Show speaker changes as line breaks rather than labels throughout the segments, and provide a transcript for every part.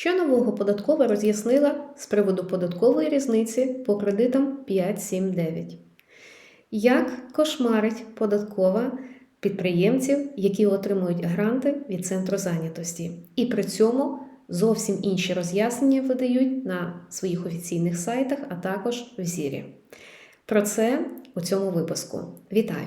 Що нового податкова роз'яснила з приводу податкової різниці по кредитам 579? Як кошмарить податкова підприємців, які отримують гранти від центру зайнятості, і при цьому зовсім інші роз'яснення видають на своїх офіційних сайтах, а також в зірі. Про це у цьому випуску. Вітаю!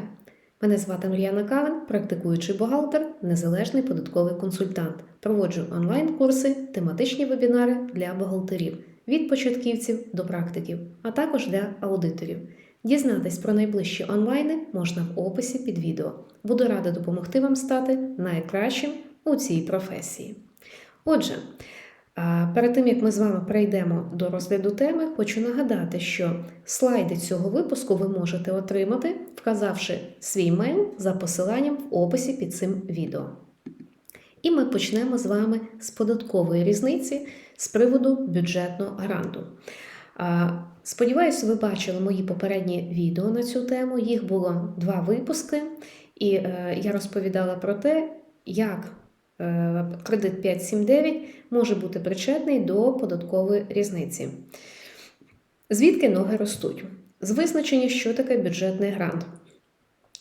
Мене звати Мар'яна Кавен, практикуючий бухгалтер, незалежний податковий консультант. Проводжу онлайн-курси, тематичні вебінари для бухгалтерів від початківців до практиків, а також для аудиторів. Дізнатись про найближчі онлайни можна в описі під відео. Буду рада допомогти вам стати найкращим у цій професії. Отже, перед тим як ми з вами перейдемо до розгляду теми, хочу нагадати, що слайди цього випуску ви можете отримати, вказавши свій мейл за посиланням в описі під цим відео. І ми почнемо з вами з податкової різниці з приводу бюджетного гранту. Сподіваюся, ви бачили мої попередні відео на цю тему. Їх було два випуски, і е, я розповідала про те, як кредит 579 може бути причетний до податкової різниці. Звідки ноги ростуть? З визначення, що таке бюджетний грант.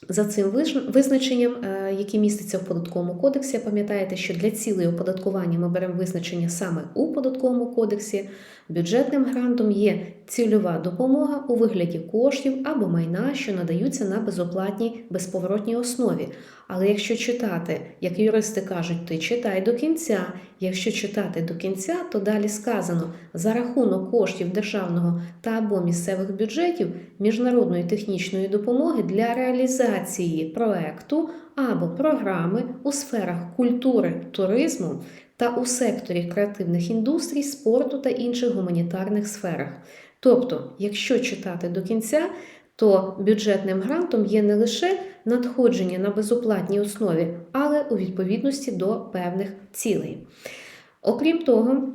За цим визначенням, е, яке міститься в податковому кодексі, пам'ятаєте, що для цілей оподаткування ми беремо визначення саме у податковому кодексі. Бюджетним грантом є цільова допомога у вигляді коштів або майна, що надаються на безоплатній безповоротній основі. Але якщо читати, як юристи кажуть, ти читай до кінця. Якщо читати до кінця, то далі сказано за рахунок коштів державного та або місцевих бюджетів міжнародної технічної допомоги для реалізації проекту або програми у сферах культури, туризму та у секторі креативних індустрій, спорту та інших гуманітарних сферах. Тобто, якщо читати до кінця, то бюджетним грантом є не лише надходження на безоплатній основі, але у відповідності до певних цілей. Окрім того,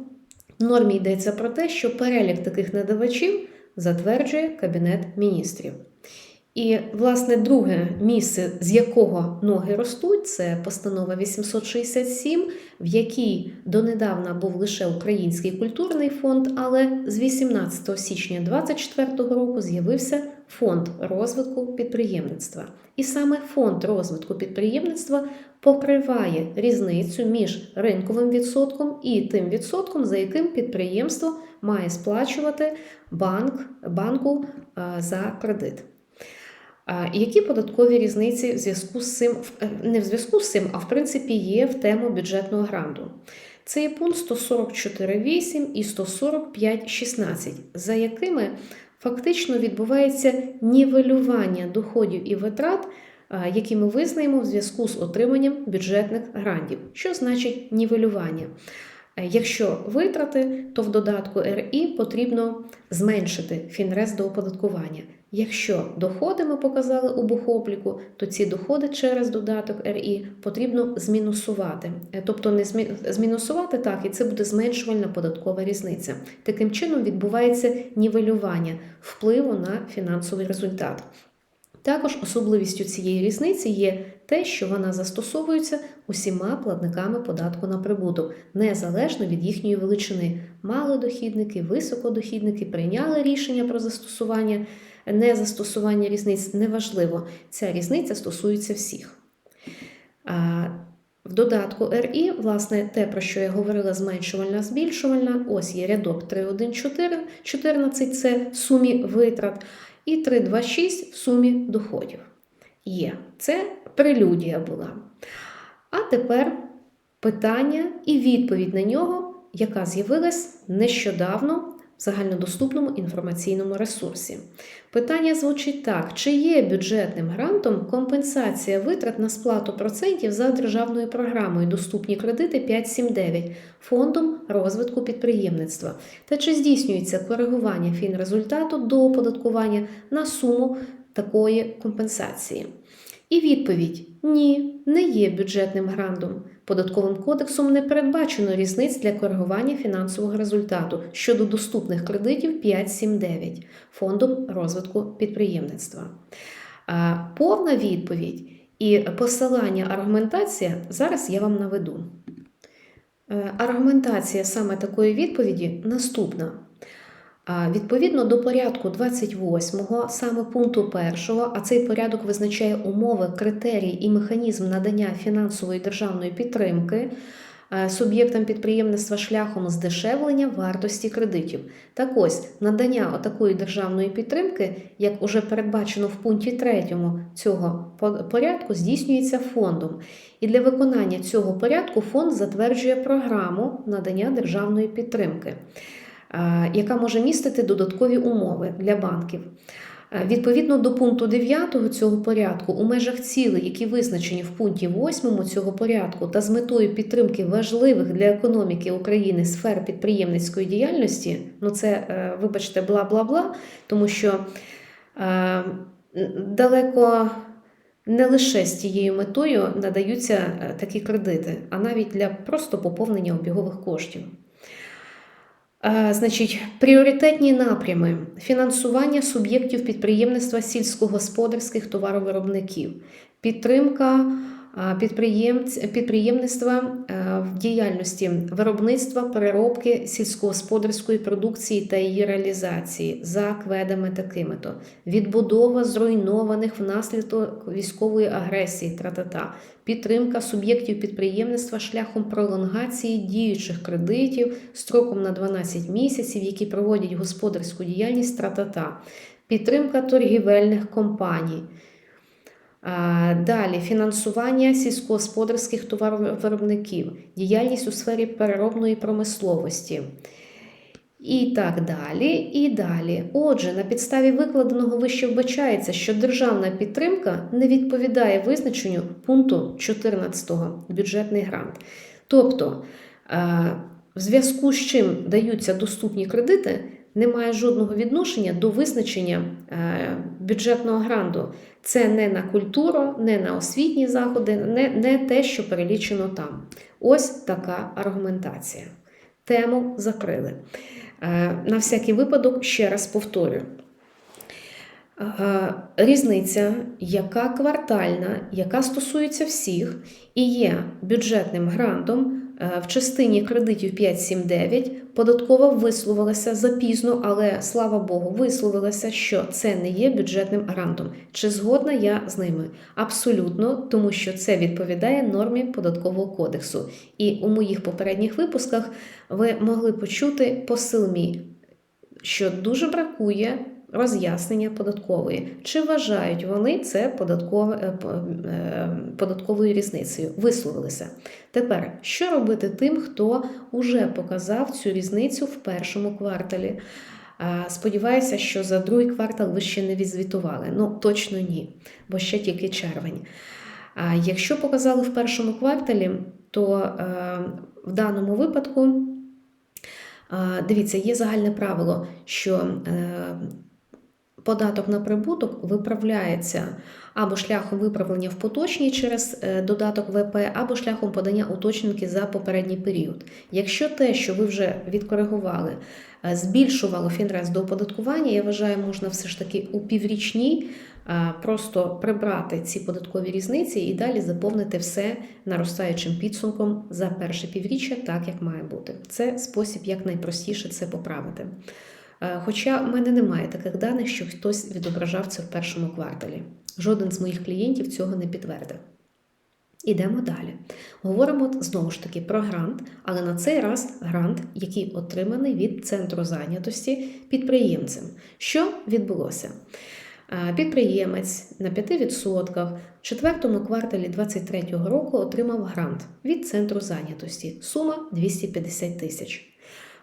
в нормі йдеться про те, що перелік таких надавачів затверджує Кабінет міністрів. І, власне, друге місце, з якого ноги ростуть, це постанова 867, в якій донедавна був лише Український культурний фонд, але з 18 січня 2024 року з'явився фонд розвитку підприємництва. І саме фонд розвитку підприємництва покриває різницю між ринковим відсотком і тим відсотком, за яким підприємство має сплачувати банк, банку за кредит. Які податкові різниці в зв'язку з цим, е, не в зв'язку з цим, а в принципі є в тему бюджетного гранту? Це є пункт 144.8 і 145.16, за якими фактично відбувається нівелювання доходів і витрат, які ми визнаємо в зв'язку з отриманням бюджетних грантів. Що значить нівелювання? Е, якщо витрати, то в додатку РІ потрібно зменшити фінрез до оподаткування. Якщо доходи ми показали у бухобліку, то ці доходи через додаток РІ потрібно змінусувати. Е, тобто не змінусувати так, і це буде зменшувальна податкова різниця. Таким чином відбувається нівелювання впливу на фінансовий результат. Також особливістю цієї різниці є те, що вона застосовується усіма платниками податку на прибуток, незалежно від їхньої величини. Малодохідники, високодохідники прийняли рішення про застосування, незастосування різниць неважливо. Ця різниця стосується всіх. В додатку РІ, власне, те, про що я говорила, зменшувальна, збільшувальна, ось є рядок 3.1.14, це в сумі витрат і 3,26 в сумі доходів. Є. Це прелюдія була. А тепер питання і відповідь на нього, яка з'явилась нещодавно в загальнодоступному інформаційному ресурсі. Питання звучить так: чи є бюджетним грантом компенсація витрат на сплату процентів за державною програмою Доступні кредити 579 фондом розвитку підприємництва? Та чи здійснюється коригування фінрезультату до оподаткування на суму такої компенсації? І відповідь: ні, не є бюджетним грантом. Податковим кодексом не передбачено різниць для коригування фінансового результату щодо доступних кредитів 5.7.9 фондом розвитку підприємництва. Повна відповідь і посилання аргументація зараз я вам наведу. Е, Аргументація саме такої відповіді наступна. Відповідно до порядку 28, саме пункту 1, а цей порядок визначає умови, критерії і механізм надання фінансової державної підтримки е, суб'єктам підприємництва шляхом здешевлення вартості кредитів. Так ось надання такої державної підтримки, як уже передбачено в пункті 3 цього порядку, здійснюється фондом. І для виконання цього порядку фонд затверджує програму надання державної підтримки, яка може містити додаткові умови для банків. Е, Відповідно до пункту 9 цього порядку, у межах цілей, які визначені в пункті 8 цього порядку, та з метою підтримки важливих для економіки України сфер підприємницької діяльності, ну це, е, вибачте, бла бла бла, тому що е, далеко не лише з тією метою надаються е, такі кредити, а навіть для просто поповнення обігових коштів. Значить, пріоритетні напрями фінансування суб'єктів підприємництва сільськогосподарських товаровиробників, підтримка підприємництва е, в діяльності виробництва, переробки сільськогосподарської продукції та її реалізації за кведами такими-то, відбудова зруйнованих внаслідок військової агресії тра-та-та, підтримка суб'єктів підприємництва шляхом пролонгації діючих кредитів строком на 12 місяців, які проводять господарську діяльність тра-та-та, підтримка торгівельних компаній. Далі фінансування сільськогосподарських товаровиробників, діяльність у сфері переробної промисловості. І так далі, і далі. Отже, на підставі викладеного вище вбачається, що державна підтримка не відповідає визначенню пункту 14 бюджетний грант. Тобто, в зв'язку з чим даються доступні кредити, немає жодного відношення до визначення бюджетного гранту. Це не на культуру, не на освітні заходи, не, не те, що перелічено там. Ось така аргументація. Тему закрили. Е, На всякий випадок ще раз повторюю. Е, Різниця, яка квартальна, яка стосується всіх, і є бюджетним грантом в частині кредитів 579, податкова висловилася запізно, але слава Богу, висловилася, що це не є бюджетним грантом. Чи згодна я з ними? Абсолютно, тому що це відповідає нормі податкового кодексу. І у моїх попередніх випусках ви могли почути посил мій, що дуже бракує роз'яснення податкової. Чи вважають вони це е, е, податковою різницею? Висловилися. Тепер, що робити тим, хто вже показав цю різницю в першому кварталі? Сподіваюся, що за другий квартал ви ще не відзвітували. Ну, точно ні, бо ще тільки червень. А якщо показали в першому кварталі, то е, в даному випадку Дивіться, є загальне правило, що податок на прибуток виправляється або шляхом виправлення в поточній через е, додаток ВП, або шляхом подання уточненки за попередній період. Якщо те, що ви вже відкоригували, е, збільшувало фінрес до оподаткування, я вважаю, можна все ж таки у піврічній е, просто прибрати ці податкові різниці і далі заповнити все наростаючим підсумком за перше півріччя, так як має бути. Це спосіб як найпростіше це поправити. Е, Хоча в мене немає таких даних, що хтось відображав це в першому кварталі. Жоден з моїх клієнтів цього не підтвердив. Ідемо далі. Говоримо знову ж таки про грант, але на цей раз грант, який отриманий від центру зайнятості підприємцем. Що відбулося? Е, Підприємець на 5% в четвертому кварталі 2023 року отримав грант від центру зайнятості. Сума 250 тисяч.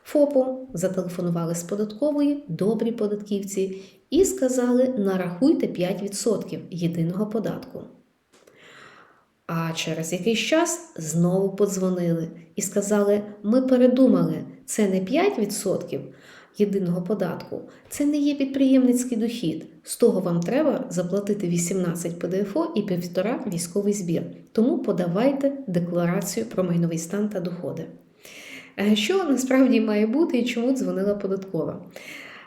ФОПу зателефонували з податкової добрі податківці і сказали: нарахуйте 5% єдиного податку. А через якийсь час знову подзвонили і сказали: ми передумали, це не 5% єдиного податку, це не є підприємницький дохід. З того вам треба заплатити 18 ПДФО і 1,5 військовий збір. Тому подавайте декларацію про майновий стан та доходи. Е, Що насправді має бути і чому дзвонила податкова?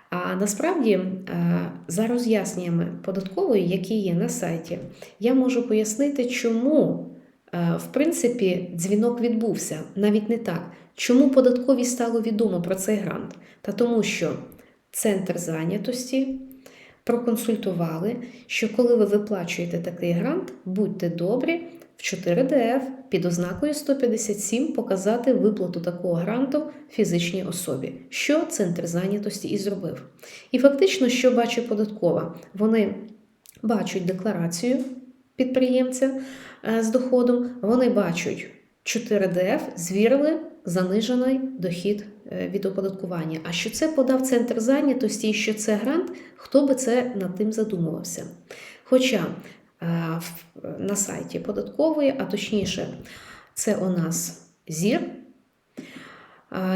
А насправді, е, за роз'ясненнями податкової, які є на сайті, я можу пояснити, чому Е, В принципі, дзвінок відбувся. Навіть не так. Чому податковій стало відомо про цей грант? Та тому, що центр зайнятості проконсультували, що коли ви виплачуєте такий грант, будьте добрі в 4ДФ під ознакою 157 показати виплату такого гранту фізичній особі, що центр зайнятості і зробив. І фактично, що бачить податкова? Вони бачать декларацію підприємця е, з доходом, вони бачать 4ДФ, звірили занижений дохід е, від оподаткування. А що це подав центр зайнятості і що це грант, хто би це над тим задумувався? Хоча на сайті податкової, а точніше, це у нас ЗІР.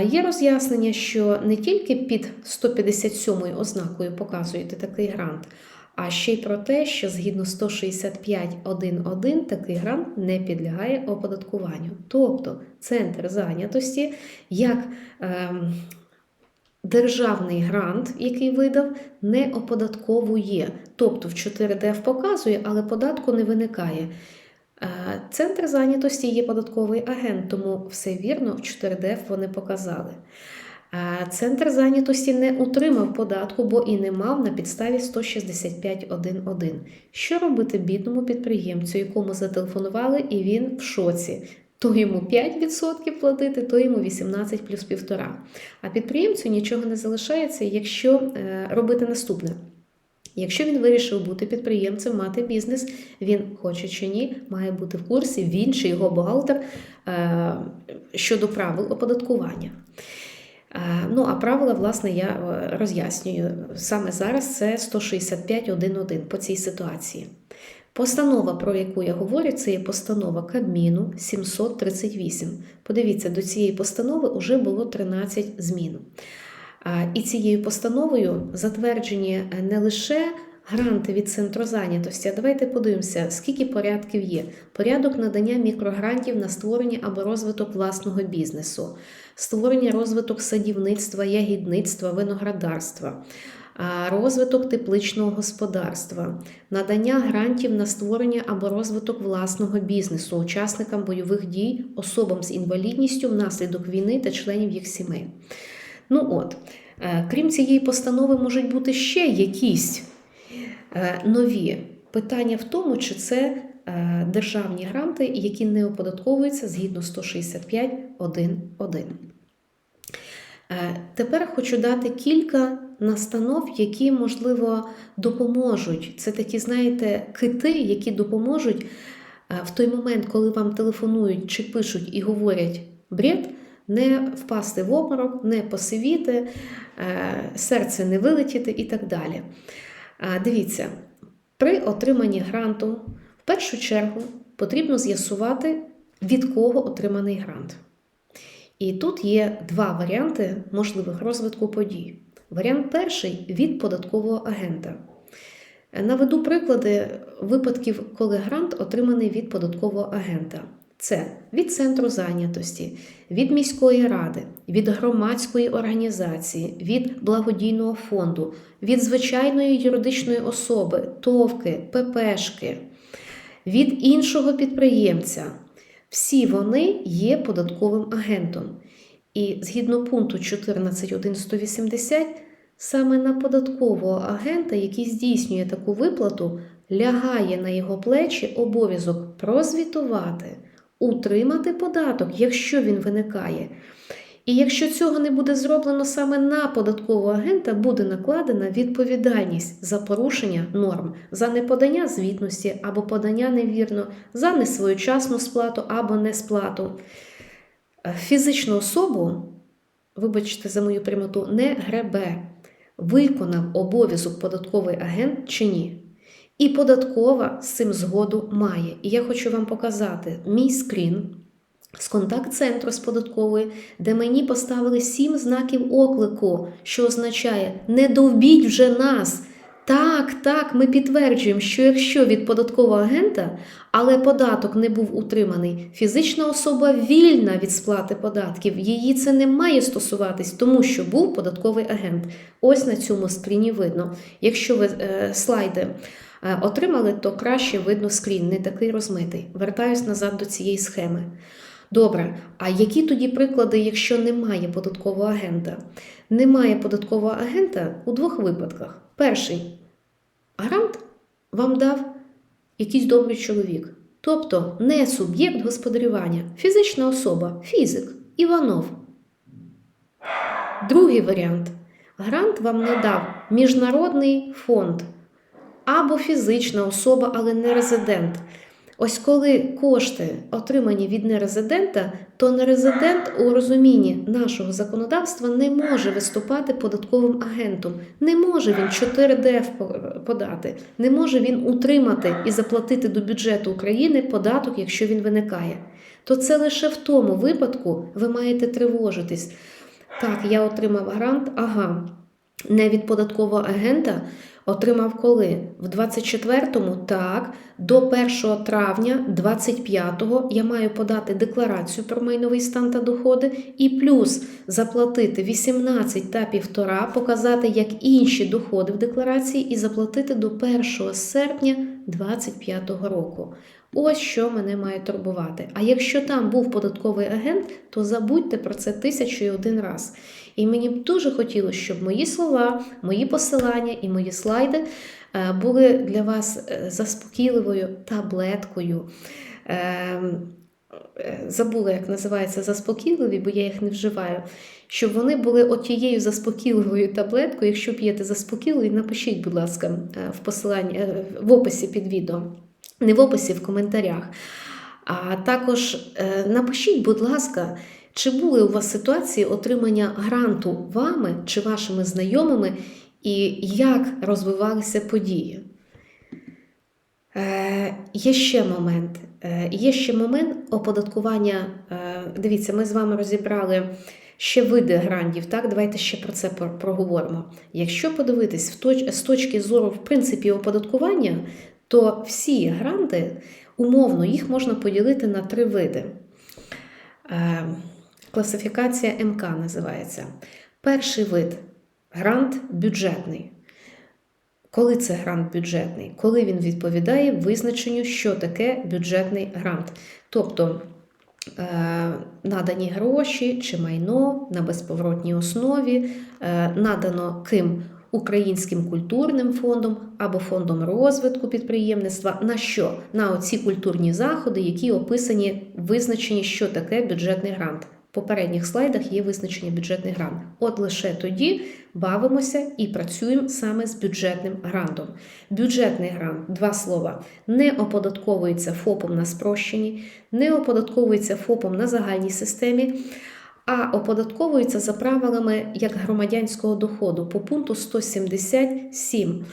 Є роз'яснення, що не тільки під 157 ознакою показуєте такий грант, а ще й про те, що згідно 165.1.1 такий грант не підлягає оподаткуванню. Тобто центр зайнятості як ем, державний грант, який видав, не оподатковує. Тобто в 4ДФ показує, але податку не виникає. Е, Центр зайнятості є податковий агент, тому все вірно в 4ДФ вони показали. Е, Центр зайнятості не утримав податку, бо і не мав на підставі 165.1.1. Що робити бідному підприємцю, якому зателефонували, і він в шоці? То йому 5% платити, то йому 18 плюс 1,5. А підприємцю нічого не залишається, якщо е, робити наступне. Якщо він вирішив бути підприємцем, мати бізнес, він хоче чи ні, має бути в курсі, він чи його бухгалтер е, щодо правил оподаткування. Е, Ну, а правила, власне, я роз'яснюю. Саме зараз це 165.1.1 по цій ситуації. Постанова, про яку я говорю, це є постанова Кабміну 738. Подивіться, до цієї постанови вже було 13 змін. І цією постановою затверджені не лише гранти від центру зайнятості, а давайте подивимося, скільки порядків є. Порядок надання мікрогрантів на створення або розвиток власного бізнесу, створення розвиток садівництва, ягідництва, виноградарства. Розвиток тепличного господарства, надання грантів на створення або розвиток власного бізнесу, учасникам бойових дій, особам з інвалідністю внаслідок війни та членів їх сімей. Ну от, е, крім цієї постанови, можуть бути ще якісь е, нові питання в тому, чи це е, державні гранти, які не оподатковуються згідно 165.1.1. Е, Тепер хочу дати кілька настанов, які, можливо, допоможуть. Це такі, знаєте, кити, які допоможуть е, в той момент, коли вам телефонують чи пишуть і говорять бред, не впасти в обморок, не посивіти, е, серце не вилетіти і так далі. Дивіться, при отриманні гранту в першу чергу потрібно з'ясувати, від кого отриманий грант. І тут є два варіанти можливих розвитку подій. Варіант перший від податкового агента. Наведу приклади випадків, коли грант отриманий від податкового агента. Це від центру зайнятості, від міської ради, від громадської організації, від благодійного фонду, від звичайної юридичної особи, ТОВки, ППшки, від іншого підприємця. Всі вони є податковим агентом. І згідно пункту 14.1.180, саме на податкового агента, який здійснює таку виплату, лягає на його плечі обов'язок прозвітувати, утримати податок, якщо він виникає. І якщо цього не буде зроблено саме на податкового агента, буде накладена відповідальність за порушення норм, за неподання звітності або подання невірно, за несвоєчасну сплату або несплату. Фізичну особу, вибачте за мою прямоту, не гребе, виконав обов'язок податковий агент чи ні. І податкова з цим згоду має. І я хочу вам показати мій скрін з контакт-центру з податкової, де мені поставили сім знаків оклику, що означає не довбіть вже нас. Так, так, ми підтверджуємо, що якщо від податкового агента, але податок не був утриманий, фізична особа вільна від сплати податків, її це не має стосуватись, тому що був податковий агент. Ось на цьому скріні видно. Якщо ви е, слайди Е, Отримали, то краще видно скрін, не такий розмитий. Вертаюсь назад до цієї схеми. Добре, а які тоді приклади, якщо немає податкового агента? Немає податкового агента у двох випадках. Перший грант вам дав якийсь добрий чоловік, тобто не суб'єкт господарювання, фізична особа, фізик, Іванов. Другий варіант. Грант вам надав міжнародний фонд або фізична особа, але не резидент. Ось коли кошти отримані від нерезидента, то нерезидент у розумінні нашого законодавства не може виступати податковим агентом, не може він 4ДФ подати, не може він утримати і заплатити до бюджету України податок, якщо він виникає. То це лише в тому випадку ви маєте тривожитись. Так, я отримав грант, ага, не від податкового агента. Отримав коли? В 24-му, так, до 1 травня 25-го я маю подати декларацію про майновий стан та доходи і плюс заплатити 18 та 1,5, показати як інші доходи в декларації і заплатити до 1 серпня 25-го року. Ось що мене має турбувати. А якщо там був податковий агент, то забудьте про це тисячу і один раз. І мені б дуже хотілося, щоб мої слова, мої посилання і мої слайди е, були для вас е, заспокійливою таблеткою. Е, Забула, як називається заспокійливі, бо я їх не вживаю. Щоб вони були отією заспокійливою таблеткою. Якщо п'єте заспокійливі, напишіть, будь ласка, в посиланні в описі під відео, не в описі, в коментарях. А також напишіть, будь ласка, чи були у вас ситуації отримання гранту вами чи вашими знайомими, і як розвивалися події? Е, Є ще момент. Е, Є ще момент оподаткування. Е, дивіться, ми з вами розібрали ще види грантів. Так, давайте ще про це проговоримо. Якщо подивитись в точ, з точки зору в принципі оподаткування, то всі гранти умовно їх можна поділити на три види. Е, Класифікація МК називається. Перший вид грант бюджетний. Коли це грант бюджетний? Коли він відповідає визначенню, що таке бюджетний грант. Тобто е, надані гроші чи майно на безповоротній основі, е, надано ким Українським культурним фондом або фондом розвитку підприємництва. На що? На оці культурні заходи, які описані, визначені, що таке бюджетний грант. Попередніх слайдах є визначення бюджетний грант. От лише тоді бавимося і працюємо саме з бюджетним грантом. Бюджетний грант, два слова, не оподатковується ФОПом на спрощенні, не оподатковується ФОПом на загальній системі, а оподатковується за правилами як громадянського доходу по пункту 177.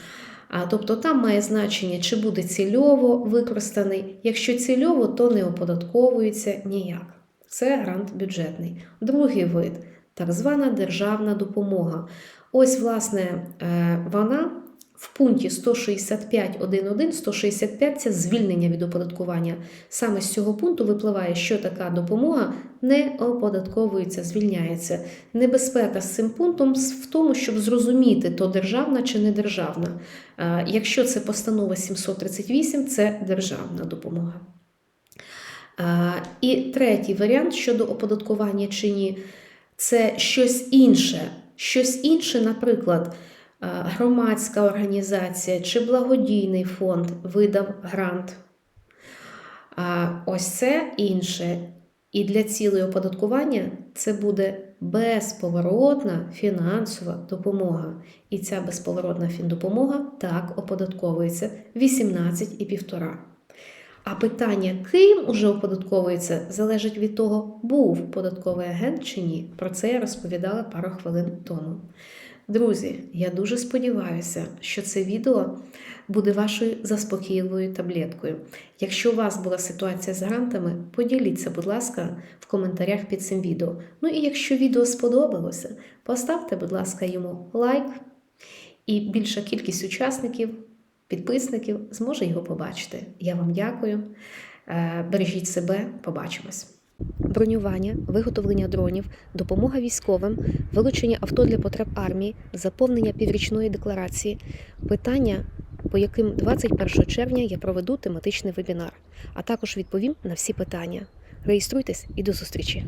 А тобто там має значення, чи буде цільово використаний. Якщо цільово, то не оподатковується ніяк. Це грант бюджетний. Другий вид так звана державна допомога. Ось, власне, е, вона в пункті 165.1.1, 165 це звільнення від оподаткування. Саме з цього пункту випливає, що така допомога не оподатковується, звільняється. Небезпека з цим пунктом в тому, щоб зрозуміти, то державна чи не державна. Е, якщо це постанова 738, це державна допомога. І третій варіант щодо оподаткування чи ні, це щось інше. Щось інше, наприклад, громадська організація чи благодійний фонд видав грант. Ось це інше. І для цілої оподаткування це буде безповоротна фінансова допомога. І ця безповоротна фіндопомога так оподатковується 18,5. А питання, ким уже оподатковується, залежить від того, був податковий агент чи ні. Про це я розповідала пару хвилин тому. Друзі, я дуже сподіваюся, що це відео буде вашою заспокійливою таблеткою. Якщо у вас була ситуація з грантами, поділіться, будь ласка, в коментарях під цим відео. Ну і якщо відео сподобалося, поставте, будь ласка, йому лайк, і більша кількість учасників підписників зможе його побачити. Я вам дякую. Е, бережіть себе, побачимось. Бронювання, виготовлення дронів, допомога військовим, вилучення авто для потреб армії, заповнення піврічної декларації, питання по яким 21 червня я проведу тематичний вебінар, а також відповім на всі питання. Реєструйтесь і до зустрічі!